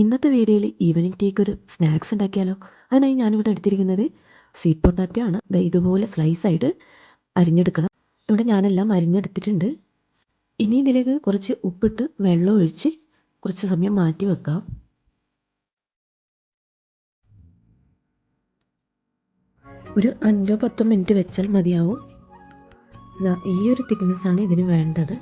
ഇന്നത്തെ വീഡിയോയിൽ ഈവനിങ് ടീക്ക് ഒരു സ്നാക്സ് ഉണ്ടാക്കിയാലോ? അതിനായി ഞാനിവിടെ എടുത്തിരിക്കുന്നത് സ്വീറ്റ് പൊട്ടാറ്റയാണ്. ഇതുപോലെ സ്ലൈസ് ആയിട്ട് അരിഞ്ഞെടുക്കണം. ഇവിടെ ഞാനെല്ലാം അരിഞ്ഞെടുത്തിട്ടുണ്ട്. ഇനി ഇതിലേക്ക് കുറച്ച് ഉപ്പിട്ട് വെള്ളം ഒഴിച്ച് കുറച്ച് സമയം മാറ്റി വെക്കാം. ഒരു അഞ്ചോ പത്തോ മിനിറ്റ് വെച്ചാൽ മതിയാവും. ഈ ഒരു തിക്നെസ്സാണ് ഇതിന് വേണ്ടത്.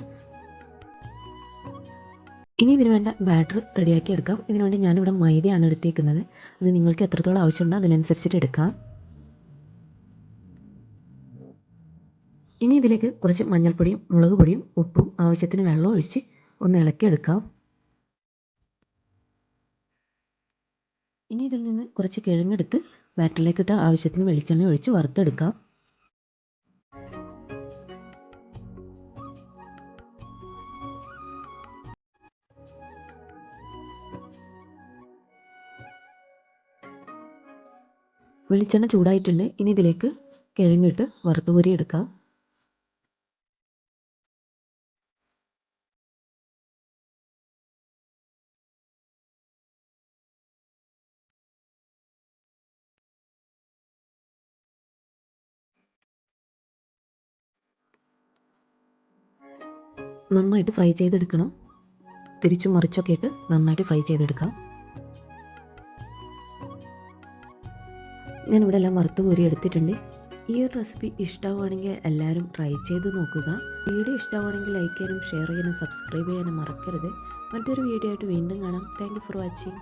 ഇനി ഇതിന് വേണ്ട ബാറ്റർ റെഡിയാക്കി എടുക്കാം. ഇതിനുവേണ്ടി ഞാനിവിടെ മൈദയാണ് എടുത്തേക്കുന്നത്. അത് നിങ്ങൾക്ക് എത്രത്തോളം ആവശ്യമുണ്ടോ അതിനനുസരിച്ചിട്ട് എടുക്കാം. ഇനി ഇതിലേക്ക് കുറച്ച് മഞ്ഞൾപ്പൊടിയും മുളക് പൊടിയും ഉപ്പും ആവശ്യത്തിന് വെള്ളം ഒഴിച്ച് ഒന്ന് ഇളക്കിയെടുക്കാം. ഇനി ഇതിൽ നിന്ന് കുറച്ച് കിഴങ്ങെടുത്ത് ബാറ്ററിലേക്കിട്ട് ആവശ്യത്തിന് വെളിച്ചെണ്ണ ഒഴിച്ച് വറുത്തെടുക്കാം. വെളിച്ചെണ്ണ ചൂടായിട്ടുണ്ട് ഇനി ഇതിലേക്ക് കിഴങ്ങിട്ട് വറുത്ത് എടുക്കാം. നന്നായിട്ട് ഫ്രൈ ചെയ്തെടുക്കണം. തിരിച്ചും മറിച്ചൊക്കെ ഇട്ട് നന്നായിട്ട് ഫ്രൈ ചെയ്തെടുക്കാം. ഞാനിവിടെ എല്ലാം വറുത്ത് കോരി എടുത്തിട്ടുണ്ട്. ഈ ഒരു റെസിപ്പി ഇഷ്ടമാവുകയാണെങ്കിൽ എല്ലാവരും ട്രൈ ചെയ്ത് നോക്കുക. വീഡിയോ ഇഷ്ടമാവുകയാണെങ്കിൽ ലൈക്ക് ചെയ്യാനും ഷെയർ ചെയ്യാനും സബ്സ്ക്രൈബ് ചെയ്യാനും മറക്കരുത്. മറ്റൊരു വീഡിയോ ആയിട്ട് വീണ്ടും കാണാം. Thank for watching.